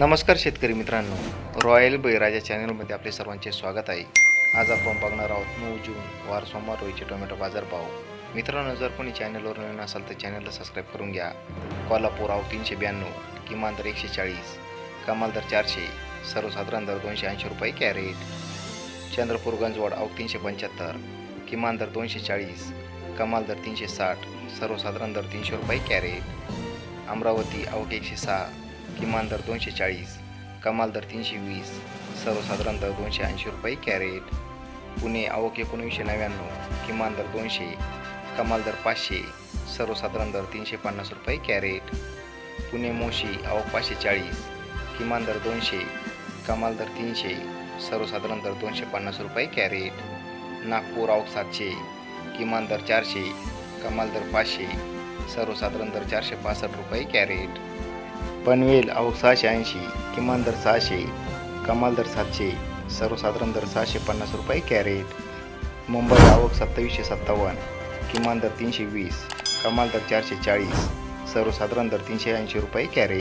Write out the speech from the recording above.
नमस्कार शेतकरी मित्रांनो. रॉयल बैराजा चॅनलमध्ये आपले सर्वांचे स्वागत आहे. आज आपण बघणार आहोत नऊ जून वार सोमवार रोजीचे टोमॅटो बाजारभाव मित्रांनो जर कोणी चॅनलवर नवीन असाल तर चॅनलला सबस्क्राईब करून घ्या. कोल्हापूर आव तीनशे ब्याण्णव किमान दर एकशे चाळीस कमाल दर चारशे सर्वसाधारण दर दोनशे ऐंशी रुपये कॅरेट. चंद्रपूर गंजवाड आव तीनशे पंच्याहत्तर किमान दर दोनशे चाळीस कमाल दर तीनशे साठ सर्वसाधारण दर तीनशे रुपये कॅरेट. अमरावती आवक एकशे सहा किमान दर दोनशे चाळीस कमाल दर तीनशे वीस सर्वसाधारण दर दोनशे ऐंशी रुपये कॅरेट. पुणे आवक एकोणीसशे नव्याण्णव किमान दर दोनशे कमाल दर पाचशे सर्वसाधारण दर तीनशे पन्नास रुपये कॅरेट. पुणे मोशी आवक पाचशे चाळीस किमान दर दोनशे कमाल दर तीनशे सर्वसाधारण दर दोनशे पन्नास रुपये कॅरेट. नागपूर आवक सातशे किमान दर चारशे कमाल दर पाचशे सर्वसाधारण दर चारशे पासष्ट रुपये कॅरेट. पनवेल आवक सहाशे ऐंशी किमान दर सहाशे कमाल दर सातशे सर्वसाधारण दर सहाशे पन्नास रुपये कॅरेट. मुंबई आवक सत्तावीसशे सत्तावन्न किमान दर तीनशे वीस कमाल दर चारशे चाळीस सर्वसाधारण दर तीनशे ऐंशी रुपये कॅरेट.